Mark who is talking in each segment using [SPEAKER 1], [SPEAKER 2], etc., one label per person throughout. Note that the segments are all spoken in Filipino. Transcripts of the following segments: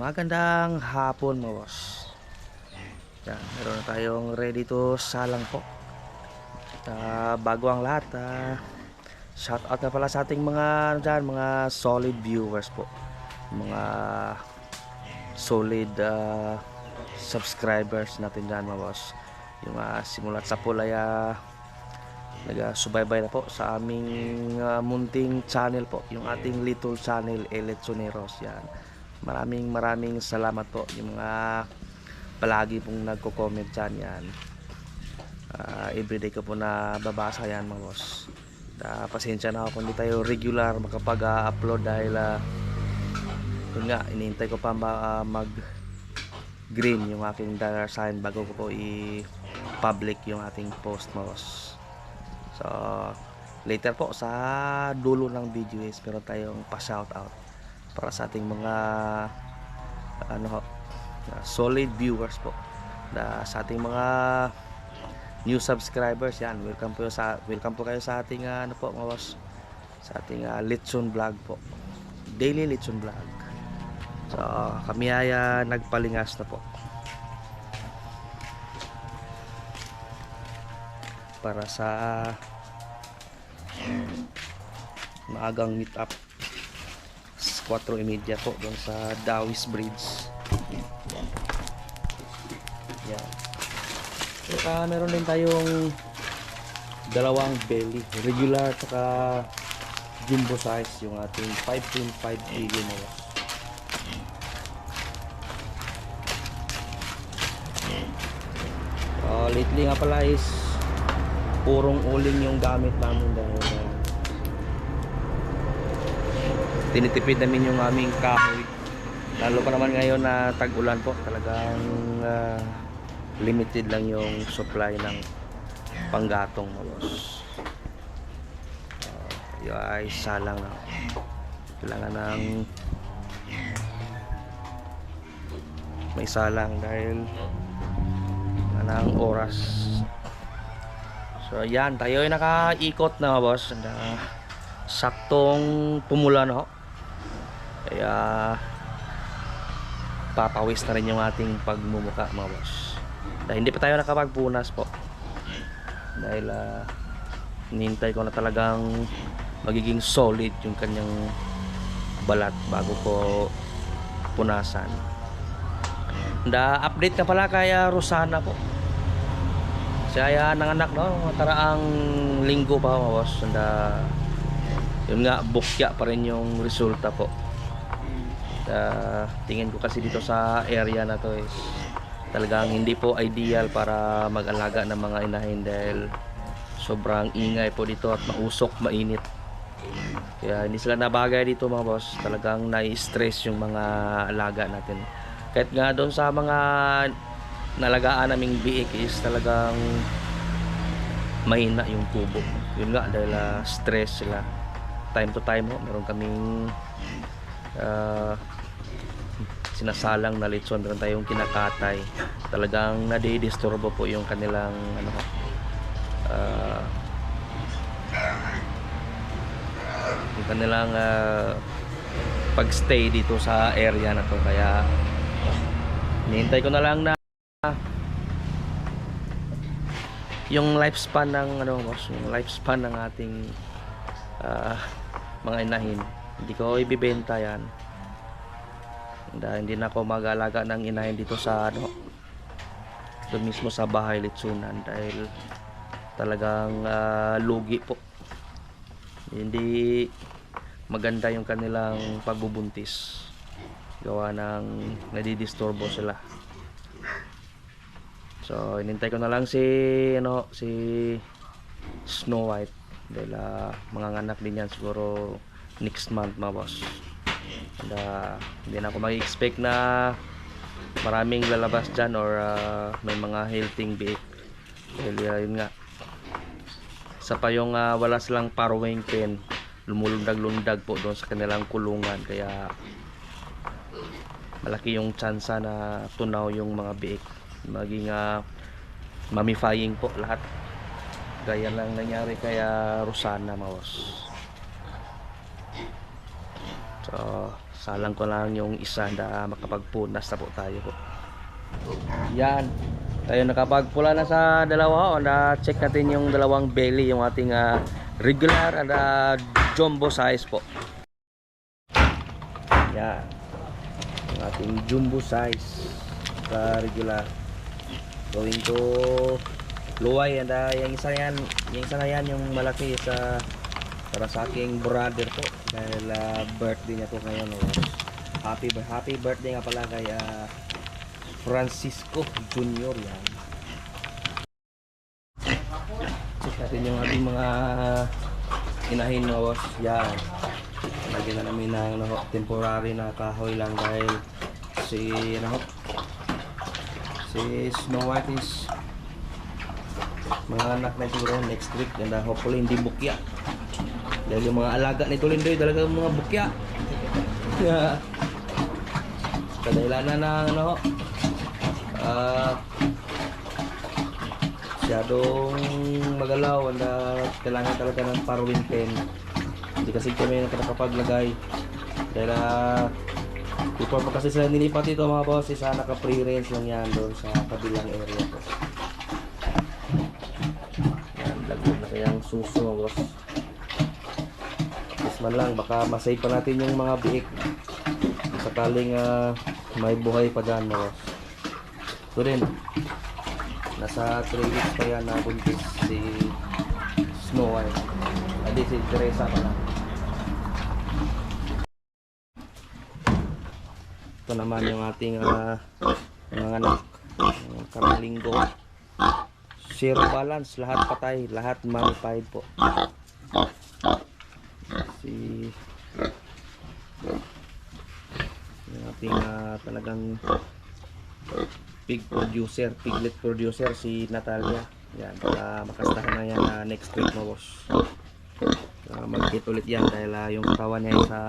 [SPEAKER 1] Magandang hapon mga boss. Yan, meron na tayong ready to salang po. Ah, bago ang lahat, ah, shout out na pala sa ating mga ano dyan, mga solid viewers po. Mga solid ah, subscribers natin dyan mga boss. Yung ah, simulat sa pulaya nagasubaybay na po sa aming ah, munting channel po yung ating little channel Eletsoneros yan maraming maraming salamat po yung mga palagi pong nagko-comment dyan yan. Ah, everyday ko po na babasa yan mga boss. Ah, pasensya na ako kung hindi tayo regular makapag-upload dahil ah, yun nga inihintay ko pa ah, mag green yung aking dollar sign bago ko po i-public yung ating post mga boss. So, later po sa dulo ng video is meron tayong pa-shout out para sa ating mga ano solid viewers po. Na sa ating mga new subscribers yan. Welcome po sa welcome po kayo sa ating uh, ano po mga boss. Sa ating uh, Litson vlog po. Daily Litson vlog. So, kami ay uh, nagpalingas na po. para sa maagang meet up 4.30 po doon sa Dawis Bridge yan Saka meron din tayong dalawang belly regular saka jumbo size yung ating 5.5 kg yan. Uh, lately nga pala is purong uling yung gamit namin dahil uh, tinitipid namin yung aming kahoy lalo pa naman ngayon na tag-ulan po talagang uh, limited lang yung supply ng panggatong malos uh, yun ay salang kailangan ng may salang dahil ng oras So ayan, tayo ay nakaikot na boss. Na, saktong pumula na ho. Kaya papawis na rin yung ating pagmumuka mga boss. Dahil hindi pa tayo nakapagpunas po. Dahil uh, nintay ko na talagang magiging solid yung kanyang balat bago ko punasan. Da update ka pala kaya Rosana po. Siya ah, nanganak no, taraang linggo pa mga boss. Ah, yun nga, bukya pa rin yung resulta po. Uh, tingin ko kasi dito sa area na to is talagang hindi po ideal para mag-alaga ng mga inahin dahil sobrang ingay po dito at mausok, mainit. Kaya hindi sila nabagay dito mga boss. Talagang nai-stress yung mga alaga natin. Kahit nga doon sa mga nalagaan naming biik is talagang mahina yung tubo yun nga dahil ah, stress sila time to time ho meron kaming ah, sinasalang na litson meron tayong kinakatay talagang nadidisturbo po yung kanilang ano ah, yung kanilang ah, pagstay dito sa area na to kaya Nihintay ko na lang na yung lifespan ng ano boss, yung lifespan ng ating ah, mga inahin. Hindi ko ibibenta 'yan. Dahil hindi na ako mag-alaga ng inahin dito sa ano doon mismo sa bahay litsunan dahil talagang ah, lugi po. Hindi maganda yung kanilang pagbubuntis. Gawa ng nadidisturbo sila. So, inintay ko na lang si ano si Snow White dahil ah, mga anak din yan siguro next month mga boss. And, ah, hindi na ako mag-expect na maraming lalabas dyan or ah, may mga healthing biik. Dahil ah, yun nga. Sa pa yung ah, wala silang parwing pen lumulundag-lundag po doon sa kanilang kulungan kaya malaki yung tsansa na tunaw yung mga biik maging uh, mamifying po lahat gaya lang nangyari kaya Rosana mga boss so Salang ko lang yung isa na makapagpunas na po tayo po. Yan. Tayo nakapagpula na sa dalawa. O, na check natin yung dalawang belly, yung ating ah, regular at ah, jumbo size po. Yan. Yung ating jumbo size sa regular. Going to luway and ah, yung isa yan, yung isa na yan yung malaki sa para sa aking brother po dahil ah, birthday niya po ngayon oh. happy happy birthday nga pala kay ah, Francisco Junior yan. Check natin yung ating mga inahin na was yan. Lagyan na namin ng ano, temporary na kahoy lang dahil si ano si Snow White is mga anak na siguro next week and uh, hopefully hindi bukya. Dahil yung mga alaga ni Tulindoy talaga mga bukya. Yeah. kadahilanan na ano ah masyadong magalaw and uh, kailangan talaga ng parwin pen. Hindi kasi kami nakakapaglagay. Dahil uh, before pa kasi sila nilipat dito mga boss isa naka free range lang yan doon sa kabilang area po yan kayang suso boss Yes man lang baka masave pa natin yung mga biik. Sakaling ah, may buhay pa dyan boss. Ito rin. Nasa 3 weeks pa yan na buntis si Snow White hindi si Teresa pa lang ito naman yung ating ah, mga anak. Karang linggo zero balance lahat patay lahat modified po. Si yung ating ah, talagang pig producer piglet producer si Natalia. Yan para makastahan na yan ah, next week mo boss. Uh, mag-hit ulit yan dahil ah, yung katawan niya sa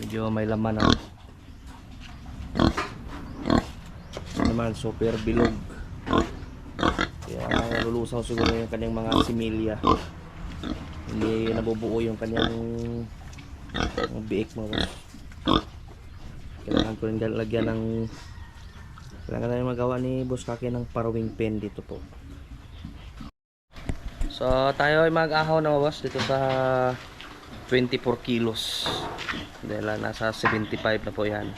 [SPEAKER 1] medyo may laman. Ito naman super bilog kaya lulusaw siguro yung kanyang mga similya. Hindi nabubuo yung kanyang mga biik mo kailangan ko rin lagyan ng kailangan na magawa ni Boss Kaki ng parawing pen dito po. So tayo ay mag-ahaw na boss dito sa 24 kilos. Dahil ah, nasa 75 na po yan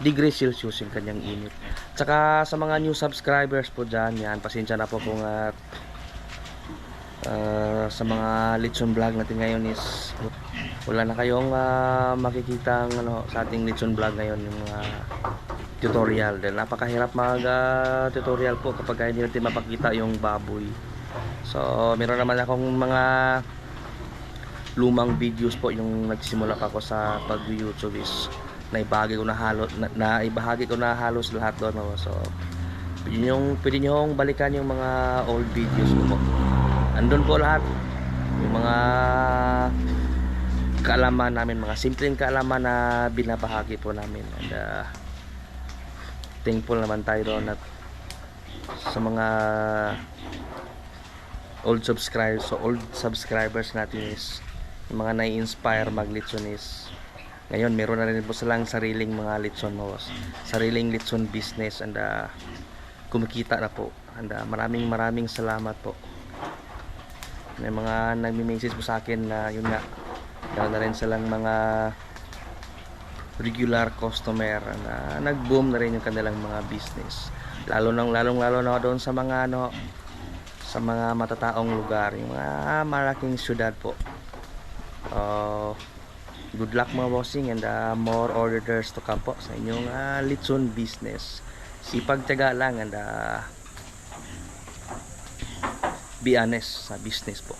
[SPEAKER 1] degree Celsius yung kanyang init. Tsaka sa mga new subscribers po dyan yan pasensya na po kung at ah, sa mga Litson vlog natin ngayon is wala na kayong ah, makikita ano, sa ating Litson vlog ngayon yung mga tutorial. Dahil napakahirap mag ah, tutorial po kapag hindi natin mapakita yung baboy. So meron naman akong mga lumang videos po yung nagsimula pa ako sa pag youtube is naibahagi ko na halos na, naibahagi ko na halos lahat doon no? so pwede nyo, pwede nyo balikan yung mga old videos ko po. Andun po lahat. Yung mga kaalaman namin mga simpleng kaalaman na binabahagi po namin. And uh, thankful naman tayo doon at sa mga old subscribers so old subscribers natin is yung mga nai-inspire mag is ngayon meron na rin po silang sariling mga litson mows sariling litson business and uh, kumikita na po. And uh, maraming maraming salamat po. May mga nagmi-message po sa akin na yun nga meron na rin silang mga regular customer na nag-boom na rin yung kanilang mga business. Lalo nang lalong lalo na doon sa mga ano sa mga matataong lugar yung mga malaking syudad po. Uh, good luck mga bossing and uh, more orders to come po sa inyong uh, litson business. Sipag tiyaga lang and uh, be honest sa business po.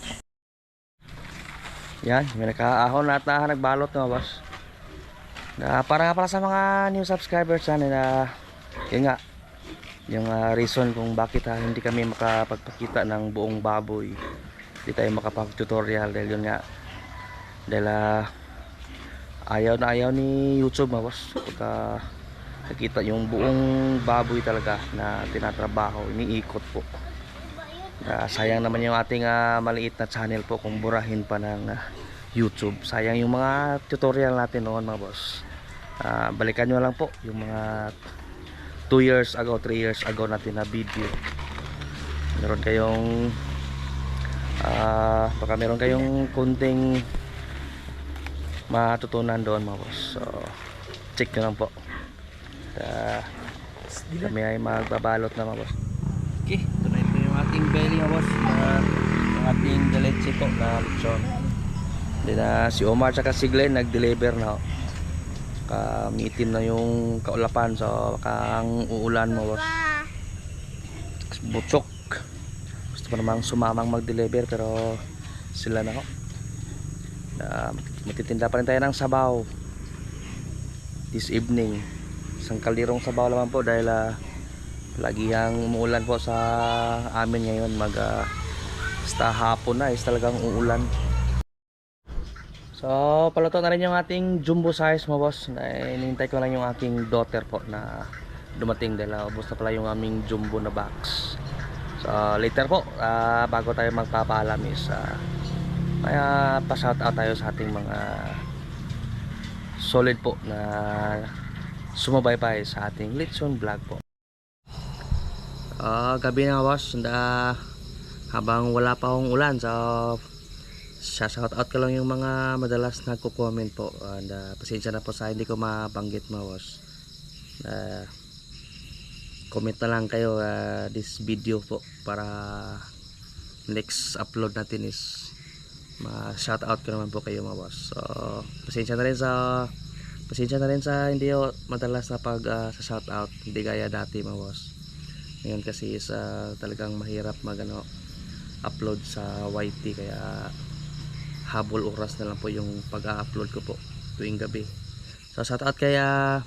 [SPEAKER 1] Yan may nakaahon at na nagbalot mga boss. Na para para sa mga new subscribers sana na yun nga yung ah, reason kung bakit ah, hindi kami makapagpakita ng buong baboy. Hindi tayo makapag-tutorial dahil yun nga dahil ah, ayaw na ayaw ni YouTube mga boss. Pagka nakita yung buong baboy talaga na tinatrabaho iniikot po. Ah, sayang naman yung ating ah, maliit na channel po kung burahin pa ng ah, YouTube. Sayang yung mga tutorial natin noon mga boss. Ah, balikan nyo lang po yung mga 2 years ago, 3 years ago natin na video. Meron kayong ah baka meron kayong kunting matutunan doon mga boss. So, check nyo lang po. Uh, kami ay magbabalot na mga boss. Okay, ito na ito yung ating belly mga boss. Uh, yung ating galetsi po na lechon. Then na si Omar tsaka si Glenn nag-deliver na. oh. Kamitim na yung kaulapan so baka ang uulan mo boss. Butsok. Gusto pa namang sumamang mag-deliver pero sila na ho. Na magtitinda pa rin tayo ng sabaw this evening. Isang kalirong sabaw naman po dahil uh, lagi ang umuulan po sa amin ngayon mag ah, basta hapon na is talagang uulan. So, paluto na rin yung ating jumbo size mo boss. Na, inintay ko lang yung aking daughter po na dumating dahil uh, ubos na pala yung aming jumbo na box. So, later po, ah, bago tayo magpapaalam is ah, kaya pa-shout out tayo sa ating mga solid po na sumubaybay sa ating Litson vlog po. Ah, gabi na boss, na habang wala pa akong ulan so shout out ko lang yung mga madalas nagko-comment po and ah, pasensya na po sa hindi ko mabanggit mga boss. Ah, comment na lang kayo ah, this video po para next upload natin is ma shout out ko naman po kayo mga boss. So, pasensya na rin sa pasensya na rin sa hindi ako madalas na pag ah, sa shout out, hindi gaya dati mga boss. Ngayon kasi is ah, talagang mahirap mag ano, upload sa YT kaya habol oras na lang po yung pag-upload ko po tuwing gabi. So shout out kaya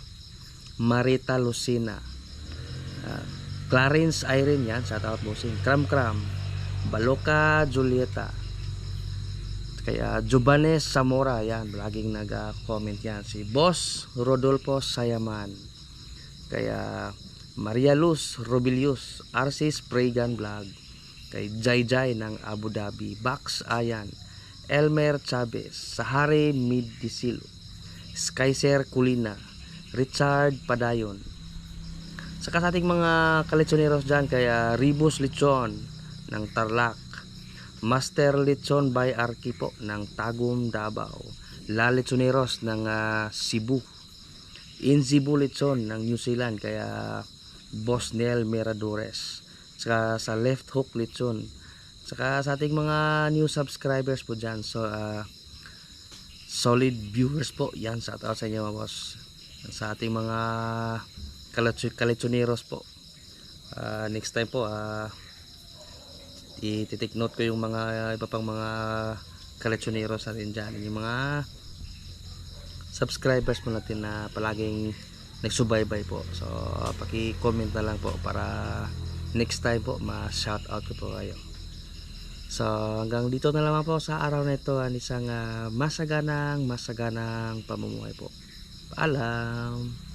[SPEAKER 1] Marita Lucina. Ah, Clarence Irene yan, shout out bossing. Kram Kram. Baloka Julieta. Kaya Jubanes Zamora, yan, laging nag-comment yan. Si Boss Rodolfo Sayaman. Kaya Maria Luz Robilius, Arcis Pregan Vlog. Kay Jai Jai ng Abu Dhabi, Bax Ayan, Elmer Chavez, Sahari Midisilo, Skyser Kulina, Richard Padayon. Saka sa ating mga kalechoneros dyan, kaya Ribus Lechon ng Tarlac, Master Lechon by Arki po ng Tagum Davao, La Lechoneros ng ah, Cebu, Inzibu Lechon ng New Zealand, kaya Boss Nel Miradores, saka sa Left Hook Lechon, saka sa ating mga new subscribers po dyan, so ah, solid viewers po, yan, shout out sa inyo mga boss, sa ating mga kalechoneros po, Ah, next time po, ah, i-take note ko yung mga iba pang mga kalechoneros natin dyan. Yung mga subscribers po natin na palaging nagsubaybay po. So paki-comment na lang po para next time po ma-shout out ko po kayo. So hanggang dito na lamang po sa araw na ito ang isang ah, masaganang masaganang pamumuhay po. Paalam